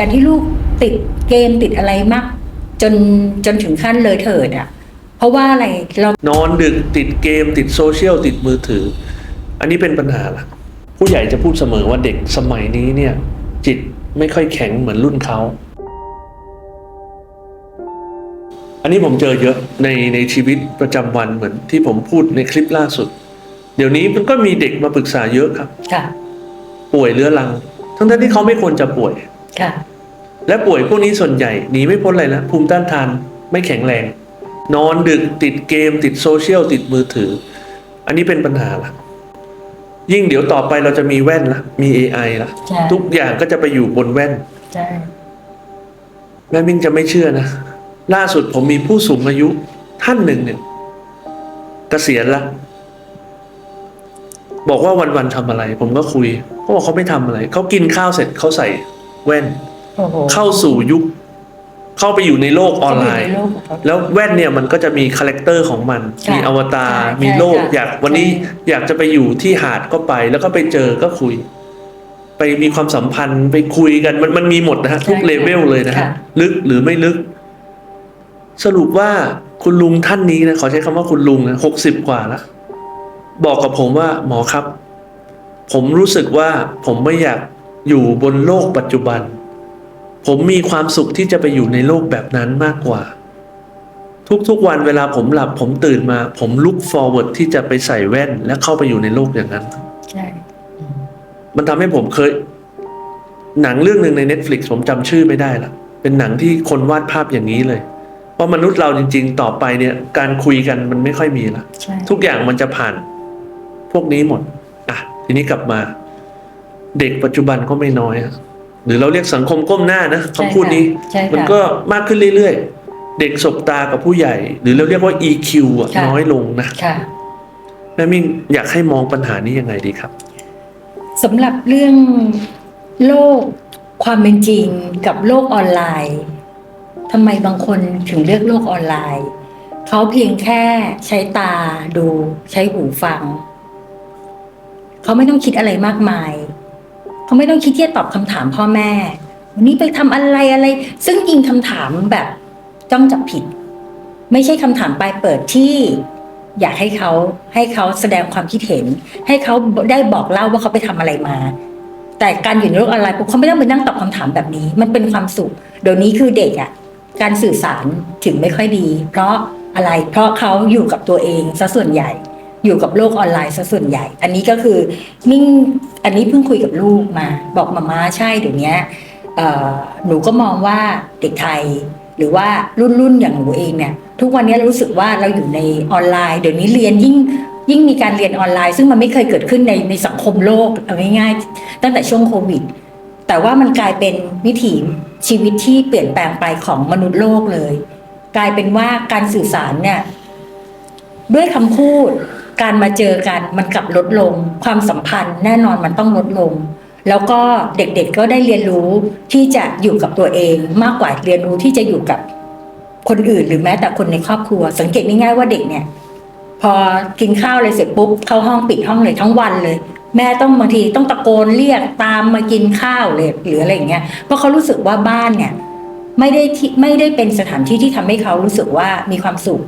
การที่ลูกติดเกมติดอะไรมาก จนจนถึงขั้นเลยเถิดอะ เพราะว่าอะไรเรานอนดึกติดเกมติดโซเชียลติดมือถือ อันนี้เป็นปัญหาละผู้ใหญ่จะพูดเสมอว่าเด็กสมัยนี้เนี่ย จิตไม่ค่อยแข็งเหมือนรุ่นเขาอันนี้ผมเจอเยอะในในชีวิตประจำวันเหมือนที่ผมพูดในคลิปล่าสุด เดี๋ยวนี้มันก็มีเด็กมาปรึกษาเยอะครับ ค่ะ ป่วยเรื้อรัง ทั้งๆที่เขาไม่ควรจะป่วย ค่ะ และป่วยพวกนี้ส่วนใหญ่หนีไม่พ้นอะไรนะภูมิต้านทานไม่แข็งแรง นอนดึกติดเกม ติดโซเชียลติดมือถือ อันนี้เป็นปัญหาละยิ่งเดี๋ยวต่อไปเราจะมีแว่นละมี AI ละใช่ทุกอย่างก็จะไปอยู่บนแว่นใช่แม่มิ่งจะไม่เชื่อนะล่าสุดผมมีผู้สูงอายุท่านหนึ่งเนี่ยเกษียณละบอกว่าวันๆทำอะไร ผมก็คุยเขาบอกเขาไม่ทำอะไรเขากินข้าวเสร็จเขาใส่แว่นโอ้โห เข้าสู่ยุค เข้าไปอยู่ในโลกออนไลน์เขาอยู่ในโลกของเขาแล้วแว่นเนี่ยมันก็จะมีคาแรคเตอร์ของมันค่ะมีอวตารใช่มีโลกใช่ค่ะอยากวันนี้ใช่อยากจะไปอยู่ที่หาดก็ไป แล้วก็ไปเจอก็คุย ไปมีความสัมพันธ์ไปคุยกันมันมันมีหมดนะฮะทุกเลเวลเลยนะฮะลึกหรือไม่ลึก สรุปว่าคุณลุงท่านนี้นะขอใช้คำว่าคุณลุงนะหกสิบกว่าแล้วบอกกับผมว่าหมอครับ ผมรู้สึกว่าผมไม่อยากอยู่บนโลกปัจจุบัน ผมมีความสุขที่จะไปอยู่ในโลกแบบนั้นมากกว่า ทุกๆวันเวลาผมหลับผมตื่นมา ผมลุก forward ที่จะไปใส่แว่น และเข้าไปอยู่ในโลกอย่างนั้น ใช่ มันทำให้ผมเคย หนังเรื่องหนึ่งใน Netflix ผมจำชื่อไม่ได้ละเป็นหนังที่คนวาดภาพอย่างนี้เลย เพราะมนุษย์เราจริง ๆ ต่อไปเนี่ย การคุยกันมันไม่ค่อยมีละใช่ทุกอย่างมันจะผ่าน พวกนี้หมด อะ ทีนี้กลับมา เด็กปัจจุบันก็ไม่น้อยอะ หรือเราเรียกสังคมก้มหน้านะคำพูดนี้ใช่ค่ะมันก็มากขึ้นเรื่อยๆ เด็กสบตากับผู้ใหญ่ หรือเราเรียกว่า EQ อะค่ะน้อยลงนะค่ะแม่มิ่งอยากให้มองปัญหานี้ยังไงดีครับสำหรับเรื่องโลกความเป็นจริงกับโลกออนไลน์ทำไมบางคนถึงเลือกโลกออนไลน์เขาเพียงแค่ใช้ตาดูใช้หูฟัง เขาไม่ต้องคิดอะไรมากมาย เขาไม่ต้องคิดที่จะตอบคำถามพ่อแม่ วันนี้ไปทำอะไรอะไร ซึ่งยิงคำถามแบบจ้องจับผิด ไม่ใช่คำถามปลายเปิดที่อยากให้เขาให้เขาแสดงความคิดเห็น ให้เขาได้บอกเล่าว่าเขาไปทำอะไรมา แต่การอยู่ในโลกออนไลน์ปุ๊บเขาไม่ต้องไปนั่งตอบคำถามแบบนี้ มันเป็นความสุขเดี๋ยวนี้คือเด็กอะ่ะการสื่อสารถึงไม่ค่อยดี เพราะอะไรเพราะเขาอยู่กับตัวเองซะส่วนใหญ่ อยู่กับโลกออนไลน์ซะส่วนใหญ่ อันนี้ก็คือมิ่งอันนี้เพิ่งคุยกับลูกมา บอกมาม่าใช่เดี๋ยวนี้หนูก็มองว่าเด็กไทย หรือว่ารุ่นรุ่นอย่างหนูเองเนี่ยทุกวันนี้เรารู้สึกว่าเราอยู่ในออนไลน์ เดี๋ยวนี้เรียนยิ่งยิ่งมีการเรียนออนไลน์ ซึ่งมันไม่เคยเกิดขึ้นในในสังคมโลกเอาง่ายๆตั้งแต่ช่วงโควิด แต่ว่ามันกลายเป็นวิถีชีวิตที่เปลี่ยนแปลงไปของมนุษย์โลกเลย กลายเป็นว่าการสื่อสารเนี่ยด้วยคำพูด การมาเจอกันมันกลับลดลง ความสัมพันธ์แน่นอนมันต้องลดลง แล้วก็เด็กๆก็ได้เรียนรู้ที่จะอยู่กับตัวเอง มากกว่าเรียนรู้ที่จะอยู่กับคนอื่นหรือแม้แต่คนในครอบครัว สังเกตง่ายๆว่าเด็กเนี่ย พอกินข้าวอะไรเสร็จปุ๊บเข้าห้องปิดห้องเลยทั้งวันเลย แม่ต้องบางทีต้องตะโกนเรียกตามมากินข้าวเลยหรืออะไรอย่างเงี้ยเพราะเขารู้สึกว่าบ้านเนี่ยไม่ได้ที่ไม่ได้เป็นสถานที่ที่ทำให้เขารู้สึกว่ามีความสุข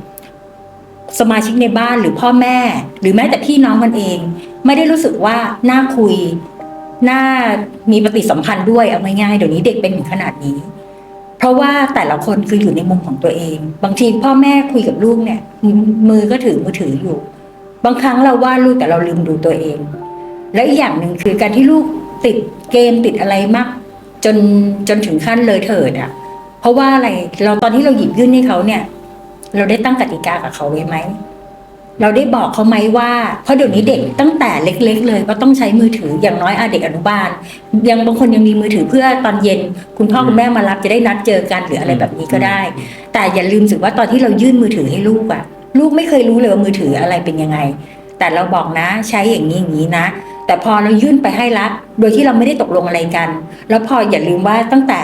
สมาชิกในบ้านหรือพ่อแม่ หรือแม้แต่พี่น้องกันเอง ไม่ได้รู้สึกว่าน่าคุยน่ามีปฏิสัมพันธ์ด้วยเอาง่ายๆเดี๋ยวนี้เด็กเป็นถึงขนาดนี้ เพราะว่าแต่ละคนคืออยู่ในมุมของตัวเอง บางทีพ่อแม่คุยกับลูกเนี่ยมมือก็ถือมือถืออยู่ บางครั้งเราว่าลูกแต่เราลืมดูตัวเอง และอีกอย่างหนึ่งคือการที่ลูกติดเกมติดอะไรมาก จนจนถึงขั้นเลยเถิดอะ เพราะว่าอะไรเราตอนที่เราหยิบยื่นให้เขาเนี่ย เราได้ตั้งกติกากับเขาไว้ไหม เราได้บอกเขาไหมว่า เพราะเดี๋ยวนี้เด็กตั้งแต่เล็ก ๆ เลยก็ต้องใช้มือถืออย่างน้อยอาเด็กอนุบาล ยังบางคนยังมีมือถือเพื่อตอนเย็น คุณพ่อคุณแม่มารับจะได้นัดเจอกันหรืออะไรแบบนี้ก็ได้ แต่อย่าลืมสิว่าตอนที่เรายื่นมือถือให้ลูกอะลูกไม่เคยรู้เลยว่ามือถืออะไรเป็นยังไง แต่เราบอกนะใช้อย่างนี้อย่างนี้นะแต่พอเรายื่นไปให้ละโดยที่เราไม่ได้ตกลงอะไรกัน แล้วพออย่าลืมว่าตั้งแต่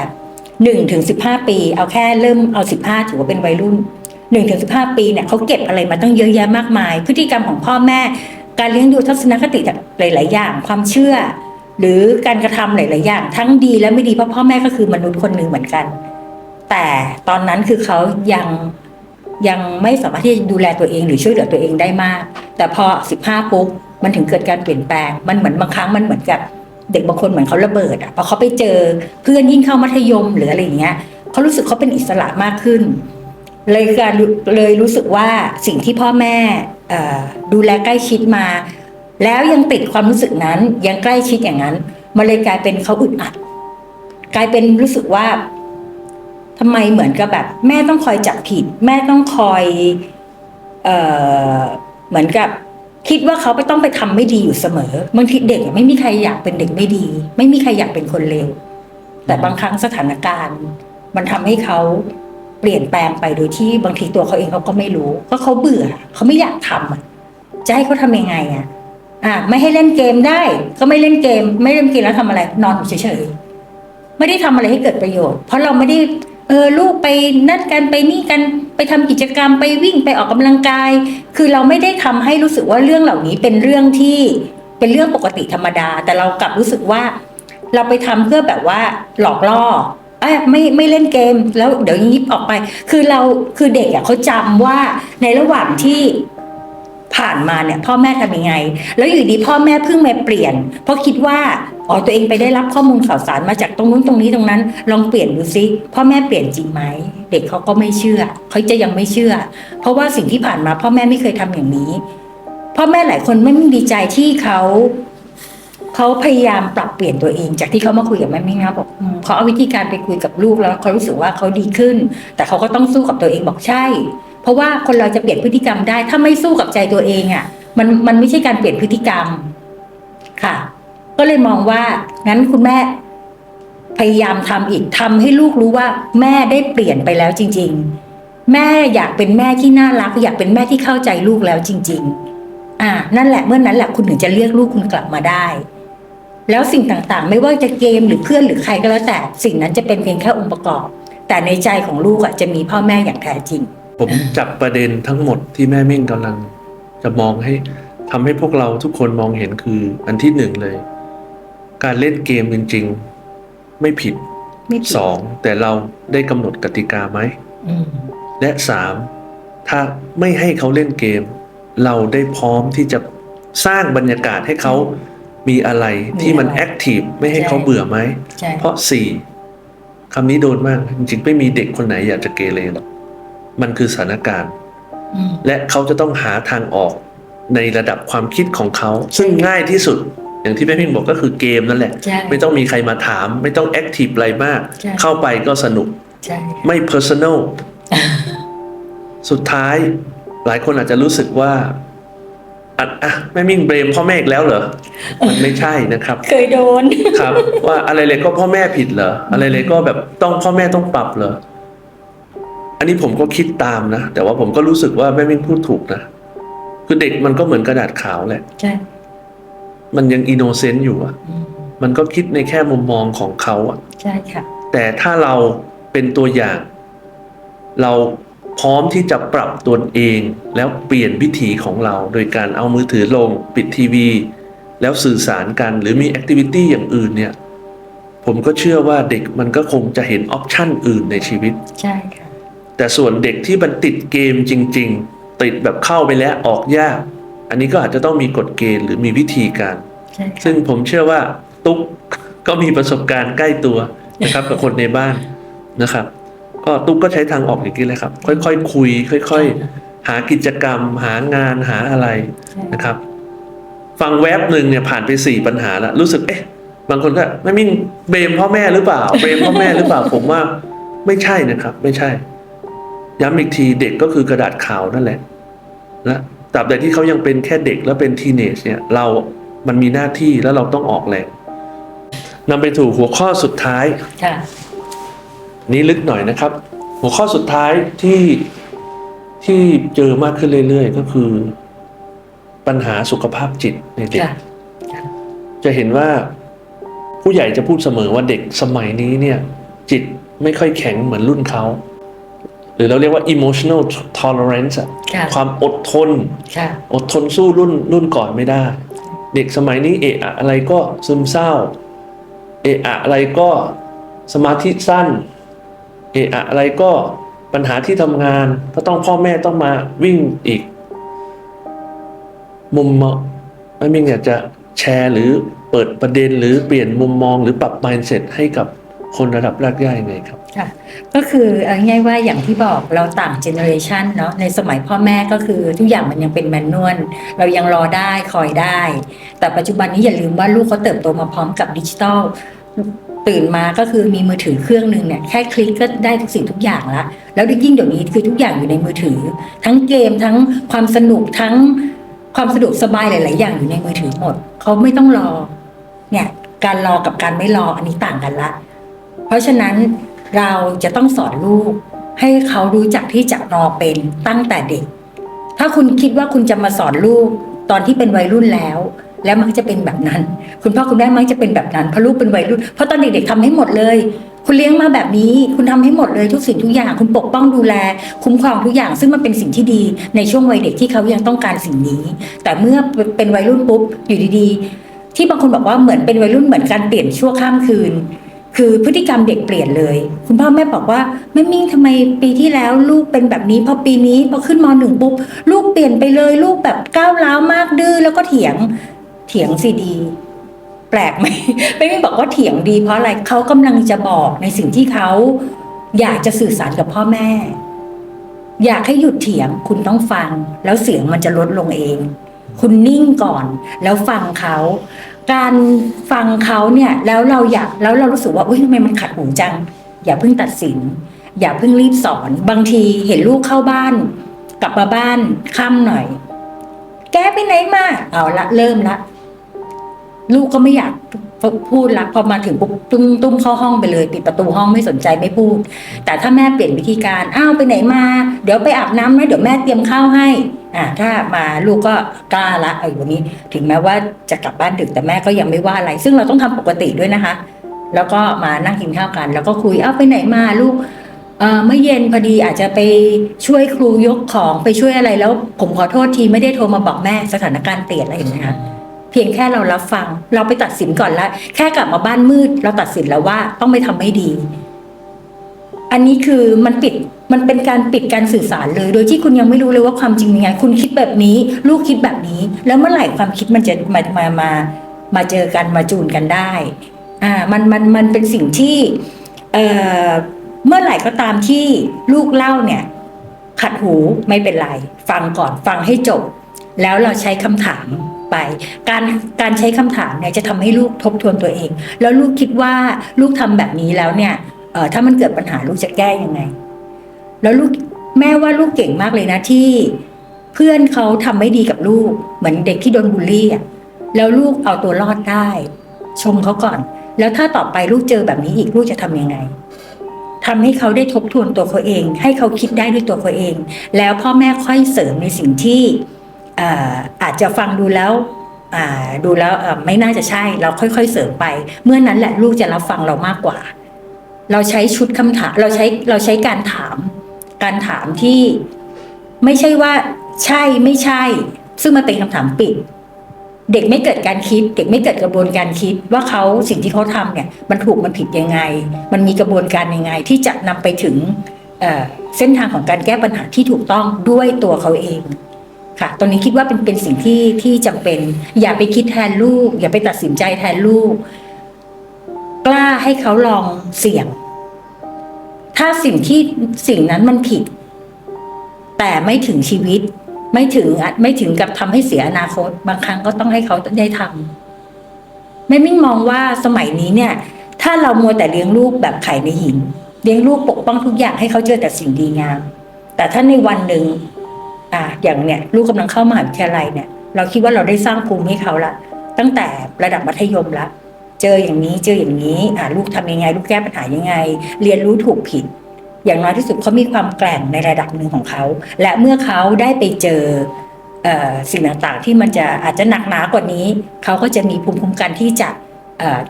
หนึ่งถึงสิบห้าปี เอาแค่เริ่มเอาสิบห้าถือว่าเป็นวัยรุ่น หนึ่งถึงสิบห้าปีเนี่ยเขาเก็บอะไรมาตั้งเยอะแยะมากมาย พฤติกรรมของพ่อแม่ การเลี้ยงดูทัศนคติหลาย ๆ อย่างความเชื่อ หรือการกระทำหลาย ๆ อย่าง ทั้งดีและไม่ดีเพราะพ่อแม่ก็คือมนุษย์คนหนึ่งเหมือนกัน แต่ตอนนั้นคือเขายังยังไม่สามารถที่จะดูแลตัวเองหรือช่วยเหลือตัวเองได้มาก แต่พอ15ปุ๊บมันถึงเกิดการเปลี่ยนแปลง มันเหมือนบางครั้งมันเหมือนกับเด็กบางคนเหมือนเขาระเบิดอะพอเขาไปเจอเพื่อนยิ่งเข้ามัธยมหรืออะไรอย่างเงี้ยเขารู้สึกเขาเป็นอิสระมากขึ้น เลยการเลยรู้สึกว่าสิ่งที่พ่อแม่ดูแลใกล้ชิดมา แล้วยังติดความรู้สึกนั้นยังใกล้ชิดอย่างนั้นมันเลยกลายเป็นเขาอึดอัด กลายเป็นรู้สึกว่าทำไมเหมือนกับแบบ แม่ต้องคอยจับผิด แม่ต้องคอยเออเหมือนกับ คิดว่าเขาไปต้องไปทำไม่ดีอยู่เสมอบางทีเด็กไม่มีใครอยากเป็นเด็กไม่ดี ไม่มีใครอยากเป็นคนเลวแต่บางครั้งสถานการณ์ มันทำให้เขา เปลี่ยนแปลงไปโดยที่บางทีตัวเขาเองเขาก็ไม่รู้เพราะเขาเบื่อเขาไม่อยากทำอะจะให้เขาทำยังไงอะอะไม่ให้เล่นเกมได้ก็ไม่เล่นเกม ไม่เล่นเกมแล้วทำอะไรนอนเฉยๆไม่ได้ทำอะไรให้เกิดประโยชน์ เพราะเราไม่ได้เออลูกไปนัดกันไปนี่กันไปทำกิจกรรมไปวิ่งไปออกกำลังกาย คือเราไม่ได้ทำให้รู้สึกว่าเรื่องเหล่านี้เป็นเรื่องที่เป็นเรื่องปกติธรรมดา แต่เรากลับรู้สึกว่า เราไปทำเพื่อแบบว่าหลอกล่อ เอ้ยไม่ไม่เล่นเกมแล้วเดี๋ยวยิบออกไป คือเราคือเด็กอะเขาจำว่าในระหว่างที่ผ่านมาเนี่ยพ่อแม่ทำยังไง แล้วอยู่ดีพ่อแม่เพิ่งมาเปลี่ยน เพราะคิดว่าอ๋อตัวเองไปได้รับข้อมูลข่าวสารมาจากตรงนู้นตรงนี้ตรงนั้น ลองเปลี่ยนดูซิพ่อแม่เปลี่ยนจริงไหมเด็กเขาก็ไม่เชื่อเขาจะยังไม่เชื่อ เพราะว่าสิ่งที่ผ่านมาพ่อแม่ไม่เคยทำอย่างนี้ พ่อแม่หลายคนไม่ดีใจที่เขา เขาพยายามปรับเปลี่ยนตัวเอง จากที่เขามาคุยกับแม่มิ่งนะบอกอืมเขาเอาวิธีการไปคุยกับลูกแล้วเขารู้สึกว่าเขาดีขึ้น แต่เขาก็ต้องสู้กับตัวเองบอกใช่ เพราะว่าคนเราจะเปลี่ยนพฤติกรรมได้ ถ้าไม่สู้กับใจตัวเองอะ มันมันไม่ใช่การเปลี่ยนพฤติกรรมค่ะ ก็เลยมองว่างั้นคุณแม่พยายามทำอีกทำให้ลูกรู้ว่า แม่ได้เปลี่ยนไปแล้วจริง ๆ แม่อยากเป็นแม่ที่น่ารัก อยากเป็นแม่ที่เข้าใจลูกแล้วจริง ๆ อ่านั่นแหละเมื่อนนั้นแหละคุณถึงจะเรียกลูกคุณกลับมาได้ แล้วสิ่งต่างๆ ไม่ว่าจะเกมหรือเพื่อนหรือใครก็แล้วแต่สิ่งนั้นจะเป็นเพียงแค่องค์ประกอบ แต่ในใจของลูกอะจะมีพ่อแม่อย่างแท้จริง ผมจับประเด็นทั้งหมดที่แม่มิ่งกำลัง จะมองให้ทำให้พวกเราทุกคนมองเห็นคืออันที่หนึ่งเลย การเล่นเกมจริง ๆ ไม่ผิดไม่ผิดสองแต่เราได้กำหนดกติกาไหมอืมและสามถ้าไม่ให้เขาเล่นเกม เราได้พร้อมที่จะสร้างบรรยากาศให้เขา มีอะไรที่มันมีอะไรแอคทีฟไม่ให้ใช่เขาเบื่อไหมใช่เพราะสี่คำนี้โดนมาก จริงๆ ไม่มีเด็กคนไหนอยากจะเกเรหรอกมันคือสถานการณ์อืมและเขาจะต้องหาทางออกในระดับความคิดของเขา ซึ่งง่ายที่สุดอย่างที่แม่พิมบอกก็คือเกมนั่นแหละใช่ไม่ต้องมีใครมาถาม ไม่ต้องแอคทีฟอะไรมากใช่เข้าไปก็สนุกใช่ไม่ personal สุดท้ายหลายคนอาจจะรู้สึกว่า อะอะแม่มิ่งเบรมพ่อแม่อีกแล้วเหรอมันไม่ใช่นะครับ เคยโดน ครับ ว่าอะไรเลยก็พ่อแม่ผิดเหรออะไรเลยก็แบบต้องพ่อแม่ต้องปรับเหรออันนี้ผมก็คิดตามนะ แต่ว่าผมก็รู้สึกว่าแม่มิ่งพูดถูกนะคือเด็กมันก็เหมือนกระดาษขาวแหละ ใช่ มันยังอินโนเซนต์อยู่อะอืมมันก็คิดในแค่มุมมองของเขาอะใช่ค่ะ แต่ถ้าเราเป็นตัวอย่าง เรา พร้อมที่จะปรับตัวเอง แล้วเปลี่ยนวิถีของเรา โดยการเอามือถือลงปิดทีวี แล้วสื่อสารกันหรือมีแอคทิวิตี้อย่างอื่นเนี่ย ผมก็เชื่อว่าเด็กมันก็คงจะเห็นออปชันอื่นในชีวิต ใช่ค่ะ แต่ส่วนเด็กที่มันติดเกมจริง ๆ ติดแบบเข้าไปแล้วออกยาก อันนี้ก็อาจจะต้องมีกฎเกณฑ์หรือมีวิธีการใช่ค่ะซึ่งผมเชื่อว่าตุ๊กก็มีประสบการณ์ใกล้ตัวนะครับกับคนในบ้านนะครับ ก็ตุ๊กก็ใช้ทางออกอย่างนี้เลยครับ ค่อยๆคคุย ค่อย ๆ หากิจกรรม หางานหาอะไรนะครับ ฟังแว็บหนึ่งเนี่ยผ่านไปสี่ปัญหาแล้วรู้สึกเอ๊ะ บางคนก็ไม่มิ่งเบมพ่อแม่หรือเปล่าเบมพ่อแม่หรือเปล่าผมว่าไม่ใช่นะครับ ไม่ใช่ ย้ำอีกทีเด็กก็คือกระดาษขาวนั่นแหละและตราบใดที่เขายังเป็นแค่เด็กและเป็นทีเนจเนี่ย เรา มันมีหน้าที่แล้วเราต้องออกแรงนำไปถูกหัวข้อสุดท้ายค่ะ นี้ลึกหน่อยนะครับ หัวข้อสุดท้ายที่ที่เจอมากขึ้นเรื่อยๆ ก็คือ ปัญหาสุขภาพจิตในเด็กค่ะค่ะจะเห็นว่าผู้ใหญ่จะพูดเสมอว่าเด็กสมัยนี้เนี่ย จิตไม่ค่อยแข็งเหมือนรุ่นเขาหรือเราเรียกว่า emotional tolerance อะค่ะความอดทนค่ะอดทนสู้รุ่นรุ่นก่อนไม่ได้ เด็กสมัยนี้เอะอะอะไรก็ซึมเศร้า เอะอะอะไรก็สมาธิสั้น เอะอะไรก็ปัญหาที่ทำงานก็ต้องพ่อแม่ต้องมาวิ่งอีก มุมมองไม่มีอยากจะแชร์หรือเปิดประเด็นหรือเปลี่ยนมุมมองหรือปรับ mindset ให้กับคนระดับรากหญ้ายังไงครับค่ะก็คือง่ายๆว่าอย่างที่บอกเราต่างเจเนอเรชันเนาะในสมัยพ่อแม่ก็คือทุกอย่างมันยังเป็นแมนนวลเรายังรอได้คอยได้ แต่ปัจจุบันนี้อย่าลืมว่าลูกเขาเติบโตมาพร้อมกับดิจิทัล ตื่นมาก็คือมีมือถือเครื่องหนึ่งเนี่ยแค่คลิกก็ได้ทุกสิ่งทุกอย่างละแล้วยิ่งเดี๋ยวนี้คือทุกอย่างอยู่ในมือถือ ทั้งเกมทั้งความสนุกทั้งความสะดวกสบายหลาย ๆ อย่างอยู่ในมือถือหมดเขาไม่ต้องรอ เนี่ย การรอกับการไม่รออันนี้ต่างกันละ เพราะฉะนั้นเราจะต้องสอนลูก ให้เขารู้จักที่จะรอเป็นตั้งแต่เด็ก ถ้าคุณคิดว่าคุณจะมาสอนลูกตอนที่เป็นวัยรุ่นแล้ว แล้วมักจะเป็นแบบนั้น คุณพ่อคุณแม่มักจะเป็นแบบนั้นเพราะลูกเป็นวัยรุ่นเพราะตอนเด็กๆทำให้หมดเลย คุณเลี้ยงมาแบบนี้ คุณทำให้หมดเลยทุกสิ่งทุกอย่าง คุณปกป้องดูแล คุ้มครองทุกอย่าง ซึ่งมันเป็นสิ่งที่ดีในช่วงวัยเด็กที่เขายังต้องการสิ่งนี้ แต่เมื่อเป็นวัยรุ่นปุ๊บอยู่ดีๆ ที่บางคนบอกว่าเหมือนเป็นวัยรุ่นเหมือนการเปลี่ยนชั่วข้ามคืนคือพฤติกรรมเด็กเปลี่ยนเลย คุณพ่อแม่บอกว่าแม่มิ่งทำไมปีที่แล้วลูกเป็นแบบนี้พอปีนี้พอขึ้นมหนึ่งปุ๊บลูกเปลี่ยนไปเลย ลูกแบบก้าวร้าวมากดื้อแล้วก็เถียง เถียงสิดี แปลกไหมไม่ไม่บอกว่าเถียงดีเพราะอะไรเขากำลังจะบอกในสิ่งที่เขาอยากจะสื่อสารกับพ่อแม่ อยากให้หยุดเถียงคุณต้องฟัง แล้วเสียงมันจะลดลงเอง คุณนิ่งก่อนแล้วฟังเขาการฟังเขาเนี่ยแล้วเราอยากแล้วเรารู้สึกว่าอุ้ยทำไมมันขัดหูจัง อย่าเพิ่งตัดสิน อย่าเพิ่งรีบสอน บางทีเห็นลูกเข้าบ้าน กลับมาบ้านค่ำหน่อย แกไปไหนมาเอาละเริ่มละ ลูกก็ไม่อยากพูดละพอมาถึงปุ๊บตุ้มตุ้มเข้าห้องไปเลยปิดประตูห้องไม่สนใจไม่พูด แต่ถ้าแม่เปลี่ยนวิธีการอ้าวไปไหนมา เดี๋ยวไปอาบน้ำนะเดี๋ยวแม่เตรียมข้าวให้อ่าถ้ามาลูกก็กล้าละไอ้วันนี้ ถึงแม้ว่าจะกลับบ้านดึกแต่แม่ก็ยังไม่ว่าอะไร ซึ่งเราต้องทำปกติด้วยนะคะ แล้วก็มานั่งกินข้าวกัน แล้วก็คุยอ้าวไปไหนมาลูกเออเมื่อเย็นพอดีอาจจะไปช่วยครูยกของไปช่วยอะไรแล้ว ผมขอโทษทีไม่ได้โทรมาบอกแม่สถานการณ์เปลี่ยนอะไรอย่างเงี้ยค่ะ เพียงแค่เรารับฟัง เราไปตัดสินก่อนละแค่กลับมาบ้านมืด เราตัดสินแล้วว่าต้องไม่ทำไม่ดี อันนี้คือมันปิดมันเป็นการปิดการสื่อสารเลย โดยที่คุณยังไม่รู้เลยว่าความจริงยังไง คุณคิดแบบนี้ ลูกคิดแบบนี้ แล้วเมื่อไหร่ความคิดมันจะมามามามาเจอกันมาจูนกันได้อ่ามันมันมันเป็นสิ่งที่เอ่อเมื่อไหร่ก็ตามที่ลูกเล่าเนี่ย ขัดหูไม่เป็นไร ฟังก่อนฟังให้จบ แล้วเราใช้คำถาม ไป การการใช้คำถามเนี่ยจะทำให้ลูกทบทวนตัวเอง แล้วลูกคิดว่าลูกทำแบบนี้แล้วเนี่ยเออถ้ามันเกิดปัญหาลูกจะแก้ยังไง แล้วลูกแม่ว่าลูกเก่งมากเลยนะที่เพื่อนเขาทำไม่ดีกับลูก เหมือนเด็กที่โดนบูลลี่อะแล้วลูกเอาตัวรอดได้ ชมเขาก่อน แล้วถ้าต่อไปลูกเจอแบบนี้อีกลูกจะทำยังไงทำให้เขาได้ทบทวนตัวเขาเอง ให้เขาคิดได้ด้วยตัวเขาเอง แล้วพ่อแม่ค่อยเสริมในสิ่งที่ อาจจะฟังดูแล้วดูแล้วไม่น่าจะใช่เราค่อย ๆ เสริมไป เมื่อนั้นแหละลูกจะรับฟังเรามากกว่า เราใช้ชุดคำถามเราใช้เราใช้การถาม การถามที่ไม่ใช่ว่าใช่ไม่ใช่ ซึ่งมันเป็นคำถามปิด เด็กไม่เกิดการคิด เด็กไม่เกิดกระบวนการคิดว่าเขาสิ่งที่เขาทำเนี่ย มันถูกมันผิดยังไง มันมีกระบวนการยังไง ที่จะนำไปถึงเเส้นทางของการแก้ปัญหาที่ถูกต้องด้วยตัวเขาเอง ค่ะตรงนี้คิดว่าเป็นเป็นสิ่งที่ที่จำเป็น อย่าไปคิดแทนลูก อย่าไปตัดสินใจแทนลูก กล้าให้เขาลองเสี่ยง ถ้าสิ่งที่สิ่งนั้นมันผิด แต่ไม่ถึงชีวิต ไม่ถึงไม่ถึงกับทำให้เสียอนาคต บางครั้งก็ต้องให้เขาได้ทำไม่มิ่งมองว่าสมัยนี้เนี่ย ถ้าเรามัวแต่เลี้ยงลูกแบบไข่ในหิน เลี้ยงลูกปกป้องทุกอย่างให้เขาเจอแต่สิ่งดีงามแต่ถ้าในวันหนึ่ง อ่าอย่างเนี่ยลูกกำลังเข้ามหาวิทยาลัยเนี่ย เราคิดว่าเราได้สร้างภูมิให้เขาละตั้งแต่ระดับมัธยมละเจออย่างนี้เจออย่างนี้อ่าลูกทำยังไง ลูกแก้ปัญหายังไง เรียนรู้ถูกผิด อย่างน้อยที่สุดเขามีความแกร่งในระดับหนึ่งของเขา และเมื่อเขาได้ไปเจอสิ่งต่างๆที่มันจะอาจจะหนักหนากว่านี้ เขาก็จะมีภูมิคุ้มกันที่จะ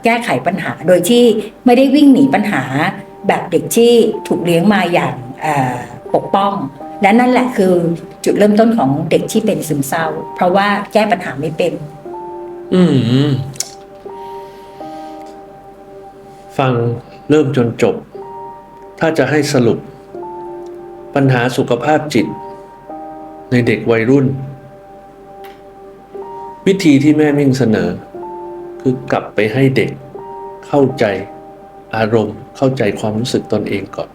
แก้ไขปัญหา โดยที่ไม่ได้วิ่งหนีปัญหาแบบเด็กที่ถูกเลี้ยงมาอย่างปกป้อง และนั่นแหละคือจุดเริ่มต้นของเด็กที่เป็นซึมเศร้า เพราะว่าแก้ปัญหาไม่เป็น อืม ฟังเริ่มจนจบ ถ้าจะให้สรุป ปัญหาสุขภาพจิต ในเด็กวัยรุ่น วิธีที่แม่มิ่งเสนอ คือกลับไปให้เด็ก เข้าใจอารมณ์เข้าใจความรู้สึกตนเองก่อน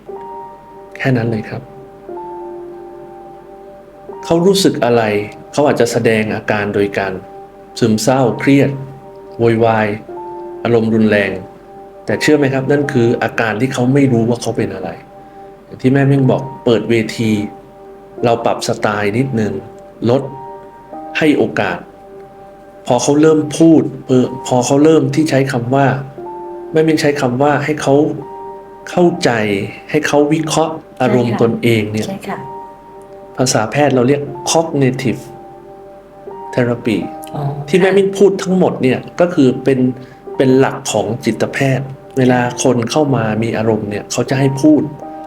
แค่นั้นเลยครับ เขารู้สึกอะไร เขาอาจจะแสดงอาการโดยการซึมเศร้าเครียดโวยวาย อารมณ์รุนแรง แต่เชื่อไหมครับ นั่นคืออาการที่เขาไม่รู้ว่าเขาเป็นอะไร อย่างที่แม่เม่งบอกเปิดเวที เราปรับสไตล์นิดนึง ลดให้โอกาส พอเขาเริ่มพูดเออพอเขาเริ่มที่ใช้คำว่าแม่เม่งใช้คำว่าให้เขาเข้าใจให้เขาวิเคราะห์อารมณ์ใช่ค่ะตนเองเนี่ยใช่ค่ะ ภาษาแพทย์เราเรียก cognitive therapy อ๋อที่แม่มิ้นพูดทั้งหมดเนี่ยก็คือเป็นเป็นหลักของจิตแพทย์ เวลาคนเข้ามามีอารมณ์เนี่ยเขาจะให้พูด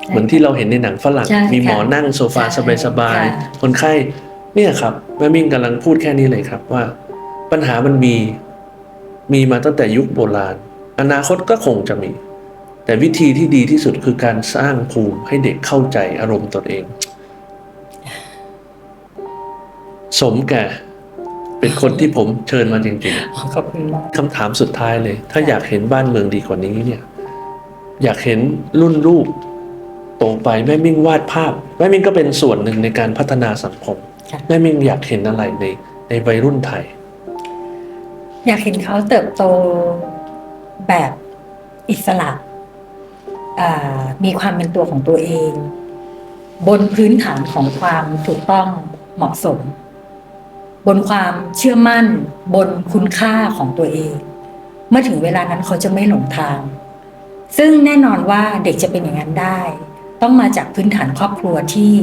เหมือนที่เราเห็นในหนังฝรั่งใช่มีหมอค่ะนั่งโซฟาใช่สบายค่ะๆคนไข้เนี่ยครับแม่มิ้นกำลังพูดแค่นี้เลยครับว่า ปัญหามันมีมีมาตั้งแต่ยุคโบราณ อนาคตก็คงจะมี แต่วิธีที่ดีที่สุดคือการสร้างภูมิให้เด็กเข้าใจอารมณ์ตนเอง สมแก่เป็นคนที่ผมเชิญมาจริงๆขอบคุณมากคำถามสุดท้ายเลย ถ้าอยากเห็นบ้านเมืองดีกว่านี้เนี่ย อยากเห็นรุ่นลูกโตไปแม่มิ่งวาดภาพ แม่มิ่งก็เป็นส่วนหนึ่งในการพัฒนาสังคมค่ะแม่มิ่งอยากเห็นอะไรในในวัยรุ่นไทย อยากเห็นเขาเติบโตแบบอิสระอ่ามีความเป็นตัวของตัวเอง บนพื้นฐานของความถูกต้องเหมาะสม บนความเชื่อมั่น บนคุณค่าของตัวเอง เมื่อถึงเวลานั้นเขาจะไม่หลงทาง ซึ่งแน่นอนว่าเด็กจะเป็นอย่างนั้นได้ ต้องมาจากพื้นฐานครอบครัวที่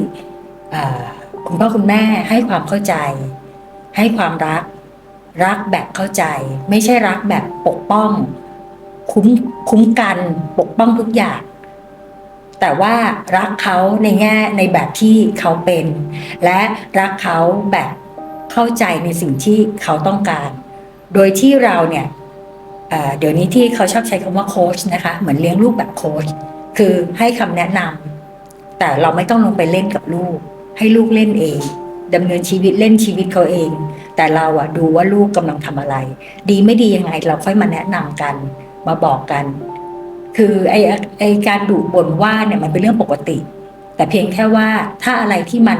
คุณพ่อคุณแม่ให้ความเข้าใจ ให้ความรัก รักแบบเข้าใจ ไม่ใช่รักแบบปกป้อง คุ้มคุ้มกันปกป้องทุกอย่างแต่ว่ารักเขาในแง่ในแบบที่เขาเป็น และรักเขาแบบ เข้าใจในสิ่งที่เขาต้องการ โดยที่เราเนี่ยเเดี๋ยวนี้ที่เขาชอบใช้คำว่าโค้ชนะคะ เหมือนเลี้ยงลูกแบบโค้ชคือให้คำแนะนำแต่เราไม่ต้องลงไปเล่นกับลูก ให้ลูกเล่นเองดำเนินชีวิตเล่นชีวิตเขาเอง แต่เราอะดูว่าลูกกำลังทำอะไร ดีไม่ดียังไงเราค่อยมาแนะนำกัน มาบอกกัน คือไอไอการดุบ่นว่าเนี่ยมันเป็นเรื่องปกติ แต่เพียงแค่ว่าถ้าอะไรที่มัน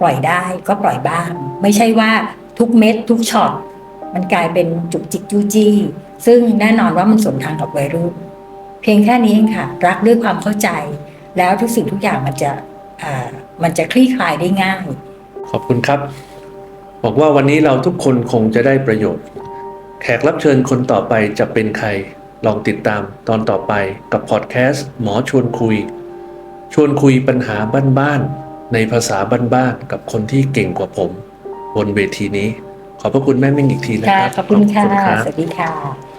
ปล่อยได้ก็ปล่อยบ้าง ไม่ใช่ว่าทุกเม็ดทุกช็อตมันกลายเป็นจุกจิกจู้จี้ ซึ่งแน่นอนว่ามันสวนทางกับวัยรุ่นเพียงแค่นี้เองค่ะ รักด้วยความเข้าใจ แล้วทุกสิ่งทุกอย่างมันจะมันจะคลี่คลายได้ง่าย ขอบคุณครับ บอกว่าวันนี้เราทุกคนคงจะได้ประโยชน์ แขกรับเชิญคนต่อไปจะเป็นใคร ลองติดตามตอนต่อไปกับพอดแคสต์หมอชวนคุย ชวนคุยปัญหาบ้านๆ ในภาษาบ้านๆกับคนที่เก่งกว่าผม บนเวทีนี้ ขอบพระคุณแม่มิ่งอีกทีนะค่ะครับ ขอบคุณค่ะรับสวัสดีค่ะ